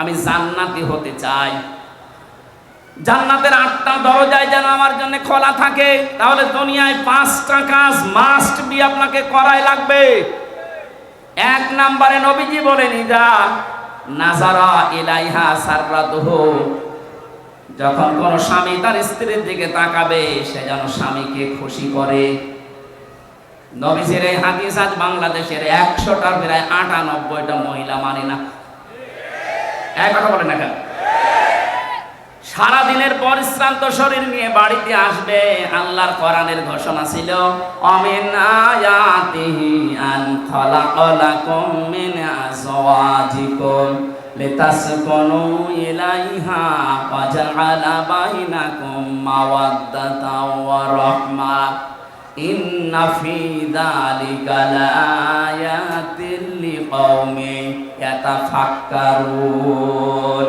আমি জান্নাতি হতে চাই। জান্নাতের আটটা দরজায় যেন আমার জন্য খোলা থাকে, তাহলে দুনিয়ায় পাঁচটা কাজ মাস্ট বি আপনাকে করাই লাগবে। এক নম্বরে নবীজি বলেন যা নাজারা ইলাইহা সাররাতুহ। যখন কোন স্বামী তার স্ত্রীর দিকে তাকাবে, সে যেন স্বামীকে খুশি করে। নবীজির এই হাদিস আজ বাংলাদেশের একশোটার প্রায় আটানব্বইটা মহিলা মানে না। সারাদিনের পরিশ্রান্ত শরীর নিয়ে বাড়িতে আসবে, আল্লাহর কোরআনের ঘোষণা ছিল, অমিন আয়াতিহি আন খলাকলাকুম মিন আজওয়াজিকুম লিতাসকুনু ইলাইহা ওয়া জাআলা বাইনাকুম মাওয়াদ্দাতা ওয়া রাহমা। ইন্না ফি যালিকা লাআয়াতিন লিকাউমিন ইয়াতাফাক্কারুন।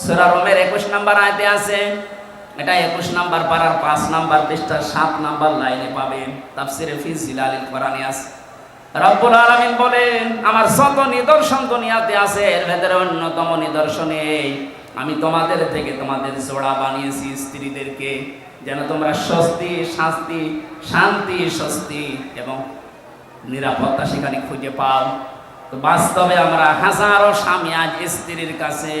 সূরা রোমের 21 নাম্বার আয়াতে আছে, এটা 21 নাম্বার পারার 5 নাম্বার পৃষ্ঠার 7 নাম্বার লাইনে পাবেন। ফি জিলালিল কোরআনে আছে। রব্বুল আলামিন বলেন, আমার শত নিদর্শন দুনিয়াতে আছে, এর ভেতরে অন্যতম নিদর্শন এই। আমি তোমাদের থেকে তোমাদের জোড়া বানিয়েছি স্ত্রীদেরকে, যেন তোমরা স্বস্তি, শাস্তি, শান্তি, স্বস্তি এবং নিরাপত্তা সেখানে খুঁজে পাও। তো বাস্তবে আমরা হাজারো স্বামী আজ স্ত্রীর কাছে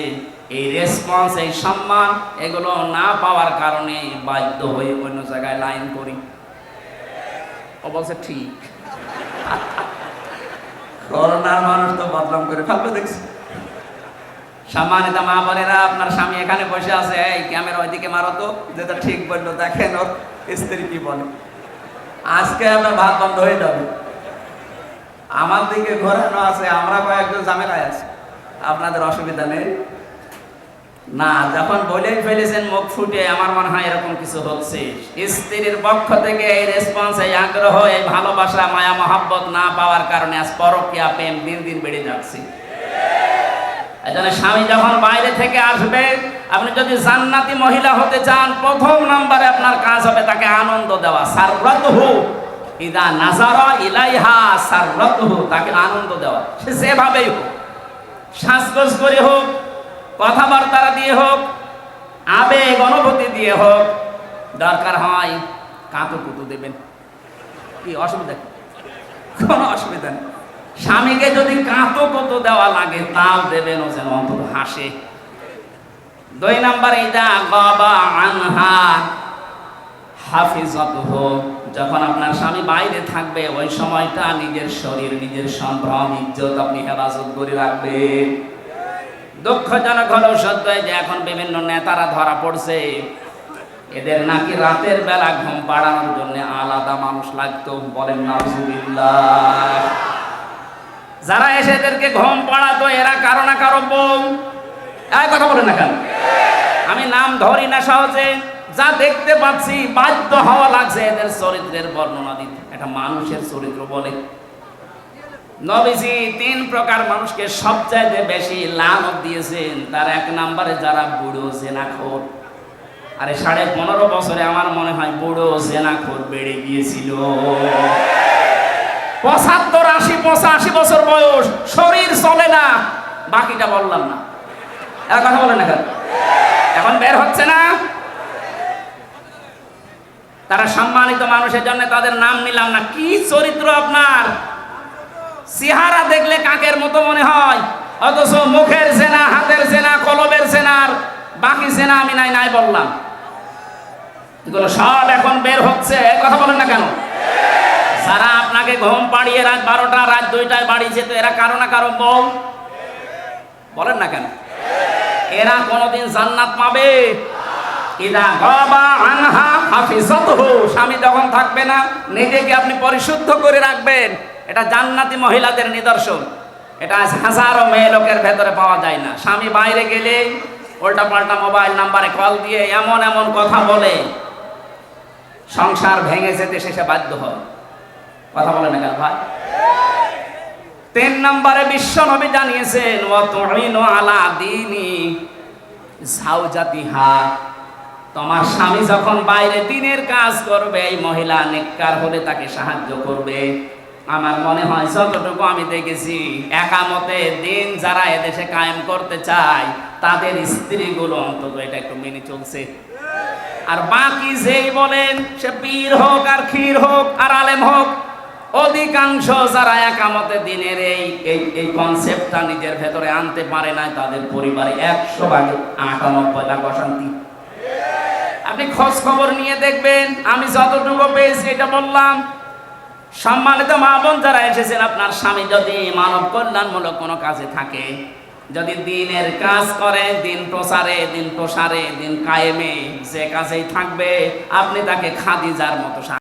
এই রেসপন্স এই সম্মান এগুলো না পাওয়ার কারণে বাধ্য হয়ে অন্য জায়গায় লাইন করি। ও বলছে ঠিক। করোনার মানুষ তো বদনাম করে ফেলবে দেখছি। সম্মানিত মা বোনেরা আপনার স্বামী এখানে বসে আছে। এই ক্যামেরা ওইদিকে মারো তো। যেটা ঠিক বলল দেখেন ওর স্ত্রী কি বলে। আজকে আপনার ভাত বন্ধ হয়ে যাবে। আমার দিকে ঘোরানো আছে, আমরা কয়েকজন ঝামেলায় আছি। আপনাদের অসুবিধা নেই। না, যখন বলেই ফেলেছেন মুখ ফুটে, আমার মনে হয় এরকম কিছু হচ্ছে। স্ত্রীর পক্ষ থেকে এই রেসপন্স এই আগ্রহ, এই ভালোবাসা, মায়া, মহাব্বত না পাওয়ার কারণে আজ পরকিয়া প্রেম দিন দিন বেড়ে যাচ্ছে। এজন্য স্বামী যখন বাইরে থেকে আসবে, আপনি যদি জান্নাতি মহিলা হতে চান, প্রথম নম্বরে আপনার কাজ হবে তাকে আনন্দ দেওয়া। সাররতহু ইদা নাজারা ইলাইহা সাররতহু, তাকে আনন্দ দেওয়া। সে যেভাবেই হোক শ্বাসগোজ করে হোক কথাবার্তা দিয়ে হোক, আবেগ, অনুভূতি দিয়ে হোক, দরকার হয় কাঁতু কুতু দেবেন। কি অসুবিধা কোনো অসুবিধা নেই। স্বামীকে যদি কাঁতো কতো দেওয়া লাগে, তাও দেবেন ও যেন অন্তত হাসে। দুই নাম্বার, ইদা গবা আনহা হাফিজত যখন আপনার স্বামী বাইরে থাকবে, ওই সময়টা নিজের শরীর, নিজের সম্ভ্রম, ইজ্জত আপনি হেফাজত করে রাখবেন। দুঃখজনক হলেও সত্য যে এখন বিভিন্ন নেতারা ধরা পড়ছে। এদের নাকি রাতের বেলা ঘুম পাড়ানোর জন্য আলাদা মানুষ লাগতো, বলেন নাজুবিল্লাহ যারা এসে এদেরকে ঘুম পাড়াতো, এরা কারও না কারও বউ। কথা বলেন না কেন? আমি নাম ধরি না সহজে। যা দেখতে পাচ্ছি, বাধ্য হওয়া লাগছে এদের চরিত্রের বর্ণনা দিতে। এটা মানুষের চরিত্র বলে। নবীজি তিন প্রকার মানুষকে সবচাইতে বেশি লানত দিয়েছেন। তার এক নম্বরে যারা বুড়ো জেনাখোর। আরে সাড়ে পনেরো বছরে আমার মনে হয় বুড়ো জেনাখোর বেড়ে গিয়েছিল। পঁচাত্তর, আশি, পঁচাশি বছর বয়স, শরীর চলে না। বাকিটা বললাম না। এক কথা বলেন এখন এখন বের হচ্ছে না? তারা সম্মানিত মানুষের জন্য তাদের নাম নিলাম না। কি চরিত্র আপনার? চেহারা দেখলে কাকের মতো মনে হয়? অথচ মুখের সেনা হাতের সেনা কলবের সেনার বাকি সেনা আমি নাই নাই বললাম। এগুলো সব এখন বের হচ্ছে। কথা বলেন না কেন? যারা আপনাকে ঘুম পাড়িয়ে রাত বারোটা, রাত দুইটায় বাড়িয়েছে তো এরা কারও না কারও বউ? বলেন না কেন? এরা কোনোদিন জান্নাত পাবে? স্বামী যখন থাকবে না, নিজেকে আপনি পরিশুদ্ধ করে রাখবেন। এটা জান্নাতি মহিলাদের নিদর্শন। এটা হাজারো মেয়ে লোকের ভেতরে পাওয়া যায় না। স্বামী বাইরে গেলে উল্টা পাল্টা মোবাইল নাম্বারে কল দিয়ে এমন এমন কথা বলে। সংসার ভেঙে যেতে শেষে বাধ্য হয়। কথা বলে না কেন ভাই? তিন নম্বরে বিশ্ব নবী জানিয়েছেন ও আলা দিনী জাউজাতিহা। তোমার স্বামী যখন বাইরে দিনের কাজ করবে, এই মহিলা নেককার হলে তাকে সাহায্য করবে। আমার মনে হয় যতটুকু আমি দেখেছি, একামতে দিন যারা এদেশে কায়েম করতে চায়, তাদের স্ত্রীগুলো অন্তত এটা একটু মেনে চলছে। আর বাকি যেই বলেন, সে পীর হোক আর ক্ষীর হোক আর আলেম হোক, অধিকাংশ যারা একামতে দিনের এই এই কনসেপ্টটা নিজের ভেতরে আনতে পারে না তাদের পরিবারে একশো ভাগে আটানব্বই লাখ অশান্তি। আপনি খোঁজ খবর নিয়ে দেখবেন, আমি যতটুকু পেয়েছি এটা বললাম। সম্মানিত মা বোন যারা এসেছেন, আপনার স্বামী যদি মানব কল্যাণমূলক কোনো কাজে থাকে, যদি দিনের কাজ করে, দিন প্রসারে দিন প্রসারে, দিন কায়েমে যে কাজেই থাকবে, আপনি তাকে খাদিজার মতো